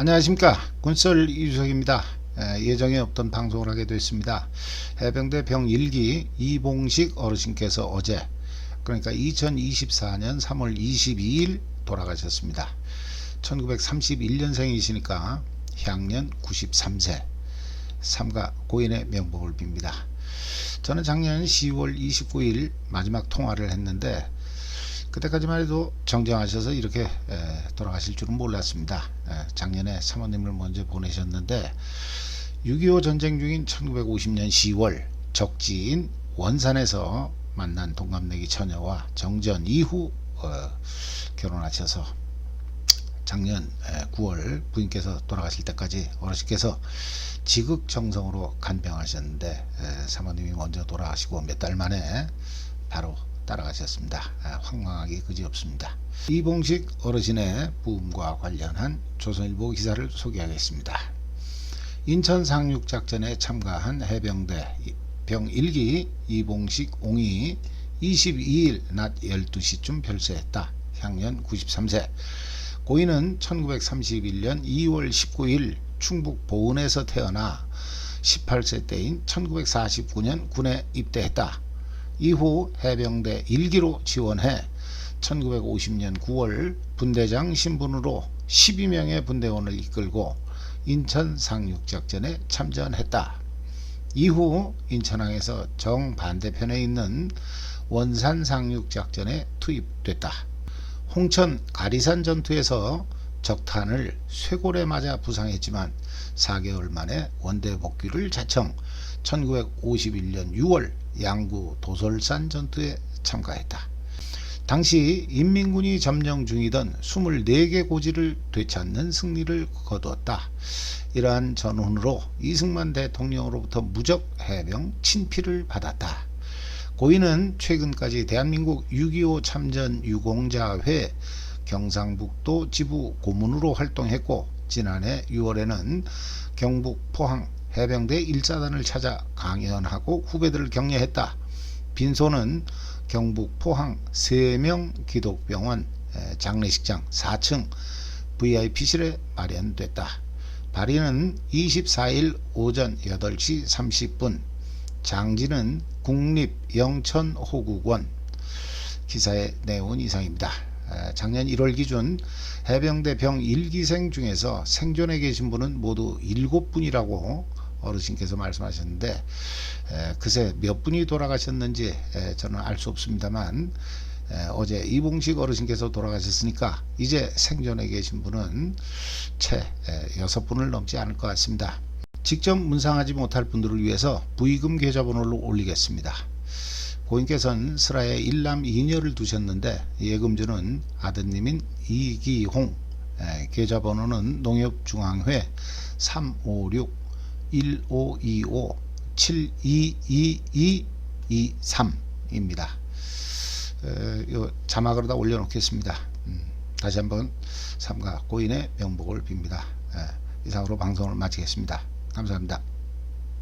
안녕하십니까. 군설 이주석입니다. 에, 예정에 없던 방송을 하게 됐습니다. 해병대 병일기 이봉식 어르신께서 어제 그러니까 2024년 3월 22일 돌아가셨습니다. 1931년생이시니까 향년 93세 삼가 고인의 명복을 빕니다. 저는 작년 10월 29일 마지막 통화를 했는데 그때까지만 해도 정정하셔서 이렇게 에, 돌아가실 줄은 몰랐습니다. 에, 작년에 사모님을 먼저 보내셨는데 6.25 전쟁 중인 1950년 10월 적지인 원산에서 만난 동갑내기 처녀와 정전 이후 어, 결혼하셔서 작년 에, 9월 부인께서 돌아가실 때까지 어르신께서 지극정성으로 간병하셨는데 에, 사모님이 먼저 돌아가시고 몇 달 만에 바로 따라가셨습니다. 아, 황망하기 그지없습니다. 이봉식 어르신의 부음과 관련한 조선일보 기사를 소개하겠습니다. 인천 상륙작전에 참가한 해병대 병 1기 이봉식 옹이 22일 낮 12시쯤 별세했다. 향년 93세. 고인은 1931년 2월 19일 충북 보은에서 태어나 18세 때인 1949년 군에 입대했다. 이후 해병대 1기로 지원해 1950년 9월 분대장 신분으로 12명의 분대원을 이끌고 인천 상륙작전에 참전했다. 이후 인천항에서 정반대편에 있는 원산 상륙작전에 투입됐다. 홍천 가리산 전투에서 적탄을 쇄골에 맞아 부상했지만 4개월 만에 원대 복귀를 자청 1951년 6월 양구 도솔산 전투에 참가했다. 당시 인민군이 점령 중이던 24개 고지를 되찾는 승리를 거두었다. 이러한 전훈으로 이승만 대통령으로부터 무적 해병 친필을 받았다. 고인은 최근까지 대한민국 6.25 참전 유공자회 경상북도 지부 고문으로 활동했고 지난해 6월에는 경북 포항 해병대 1사단을 찾아 강연하고 후배들을 격려했다. 빈소는 경북 포항 세명 기독병원 장례식장 4층 VIP실에 마련됐다. 발인은 24일 오전 8시 30분 장지는 국립영천호국원 기사의 내용은 이상입니다. 작년 1월 기준 해병대 병 1기생 중에서 생존해 계신 분은 모두 7분이라고 어르신께서 말씀하셨는데 에, 그새 몇 분이 돌아가셨는지 에, 저는 알 수 없습니다만 에, 어제 이봉식 어르신께서 돌아가셨으니까 이제 생존해 계신 분은 채 여섯 분을 넘지 않을 것 같습니다. 직접 문상하지 못할 분들을 위해서 부의금 계좌번호를 올리겠습니다. 고인께서는 슬하에 일남 이녀를 두셨는데 예금주는 아드님인 이기홍 계좌번호는 농협중앙회 356 1525 72223입니다. 요 자막으로 다 올려놓겠습니다. 음, 다시 한번 삼가 고인의 명복을 빕니다. 에, 이상으로 방송을 마치겠습니다. 감사합니다.